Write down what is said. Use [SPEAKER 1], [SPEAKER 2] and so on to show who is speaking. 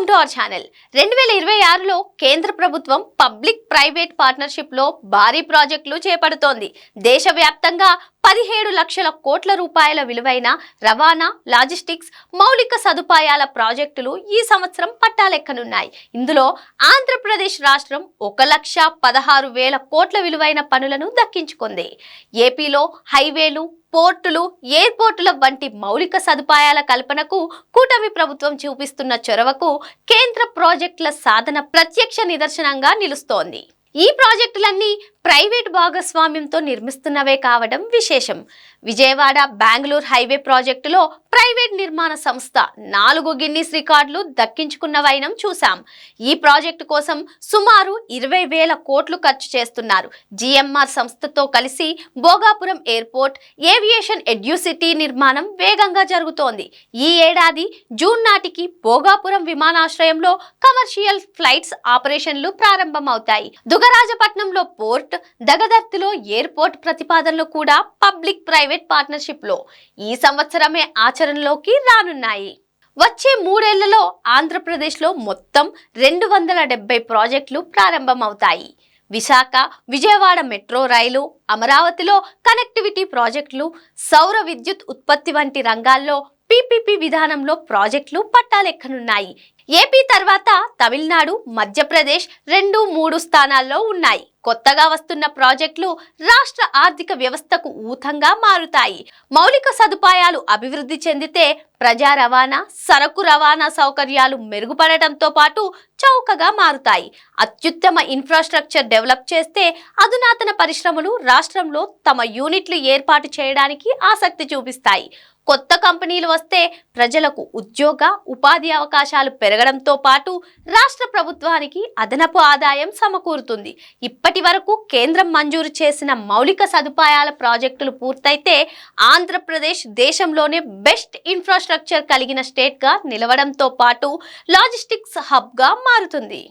[SPEAKER 1] Welcome to our channel రెండు వేల ఇరవై ఆరులో కేంద్ర ప్రభుత్వం పబ్లిక్ ప్రైవేట్ పార్ట్నర్షిప్లో భారీ ప్రాజెక్టులు చేపడుతోంది. దేశవ్యాప్తంగా పదిహేడు లక్షల కోట్ల రూపాయల విలువైన రవాణా లాజిస్టిక్స్ మౌలిక సదుపాయాల ప్రాజెక్టులు ఈ సంవత్సరం పట్టాలెక్కనున్నాయి. ఇందులో ఆంధ్రప్రదేశ్ రాష్ట్రం ఒక లక్ష పదహారు వేల కోట్ల విలువైన పనులను దక్కించుకుంది. ఏపీలో హైవేలు పోర్టులు ఎయిర్పోర్టుల వంటి మౌలిక సదుపాయాల కల్పనకు కూటమి ప్రభుత్వం చూపిస్తున్న చొరవకు కేంద్ర ప్రాజెక్టుల సాధన ప్రత్యక్ష నిదర్శనంగా నిలుస్తోంది. ఈ ప్రాజెక్టులన్నీ ప్రైవేట్ భాగస్వామ్యంతో నిర్మిస్తున్నవే కావడం విశేషం. విజయవాడ బెంగళూరు హైవే ప్రాజెక్టులో ప్రైవేట్ నిర్మాణ సంస్థ నాలుగు గిన్నిస్ రికార్డులు దక్కించుకున్నవైనం చూశాం. ఈ ప్రాజెక్టు కోసం సుమారు ఇరవై వేల కోట్లు ఖర్చు చేస్తున్నారు. జిఎంఆర్ సంస్థతో కలిసి భోగాపురం ఎయిర్పోర్ట్ ఏవియేషన్ ఎడ్యూసిటీ నిర్మాణం వేగంగా జరుగుతోంది. ఈ ఏడాది జూన్ నాటికి భోగాపురం విమానాశ్రయంలో కమర్షియల్ ఫ్లైట్స్ ఆపరేషన్లు ప్రారంభమవుతాయి. దుగరాజపట్నంలో పోర్ట్ దగదర్తిలో ఎయిర్పోర్ట్ ప్రతిపాదనలు కూడా పబ్లిక్ ప్రైవేట్ పార్ట్నర్షిప్లో ఈ సంవత్సరమే ఆచరణలోకి రానున్నాయి. వచ్చే మూడేళ్ళలో ఆంధ్రప్రదేశ్లో మొత్తం రెండు వందల డెబ్బై ప్రాజెక్టులు ప్రారంభమవుతాయి. విశాఖ విజయవాడ మెట్రో రైలు అమరావతిలో కనెక్టివిటీ ప్రాజెక్టులు సౌర విద్యుత్ ఉత్పత్తి వంటి రంగాల్లో పీపీపీ విధానంలో ప్రాజెక్టులు పట్టాలెక్కనున్నాయి. ఏపీ తర్వాత తమిళనాడు మధ్యప్రదేశ్ రెండు మూడు స్థానాల్లో ఉన్నాయి. కొత్తగా వస్తున్న ప్రాజెక్టులు రాష్ట్ర ఆర్థిక వ్యవస్థకు ఊతంగా మారుతాయి. మౌలిక సదుపాయాలు అభివృద్ధి చెందితే ప్రజా రవాణా సరకు రవాణా సౌకర్యాలు మెరుగుపడటంతో పాటు చౌకగా మారుతాయి. అత్యుత్తమ ఇన్ఫ్రాస్ట్రక్చర్ డెవలప్ చేస్తే అధునాతన పరిశ్రమలు రాష్ట్రంలో తమ యూనిట్లు ఏర్పాటు చేయడానికి ఆసక్తి చూపిస్తాయి. కొత్త కంపెనీలు వస్తే ప్రజలకు ఉద్యోగ ఉపాధి అవకాశాలు పెరగడంతో పాటు రాష్ట్ర ప్రభుత్వానికి అదనపు ఆదాయం సమకూరుతుంది. ఇప్పటి వరకు కేంద్రం మంజూరు చేసిన మౌలిక సదుపాయాల ప్రాజెక్టులు పూర్తయితే ఆంధ్రప్రదేశ్ దేశంలోనే బెస్ట్ ఇన్ఫ్రాస్ట్రక్చర్ కలిగిన స్టేట్గా నిలవడంతో పాటు లాజిస్టిక్స్ హబ్గా మారుతుంది.